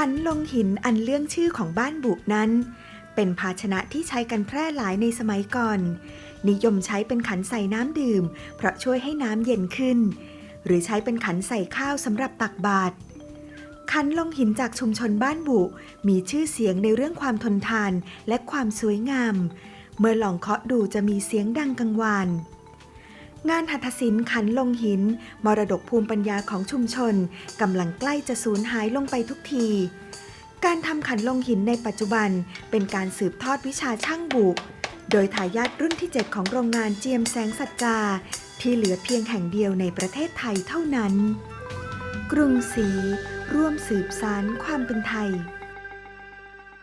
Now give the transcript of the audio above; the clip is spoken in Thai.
ขันลงหินอันเลื่องชื่อของบ้านบุนั้น เป็นภาชนะที่ใช้กันแพร่หลายในสมัยก่อน นิยมใช้เป็นขันใส่น้ำดื่ม เพราะช่วยให้น้ำเย็นขึ้น หรือใช้เป็นขันใส่ข้าวสำหรับตักบาตรขันลงหินจากชุมชนบ้านบุ มีชื่อเสียงในเรื่องความทนทานและความสวยงาม เมื่อลองเคาะดูจะมีเสียงดังกังวาน งานหัตถศิลป์ขันลงหิน มรดกภูมิปัญญาของชุมชนกำลังใกล้จะสูญหายลงไปทุกที การทำขันลงหินในปัจจุบันเป็นการสืบทอดวิชาช่างบุก โดยทายาทรุ่นที่ 7 ของโรงงานเจียมแสงสัจจา ที่เหลือเพียงแห่งเดียวในประเทศไทยเท่านั้น กรุงศรีร่วมสืบสารความเป็นไทย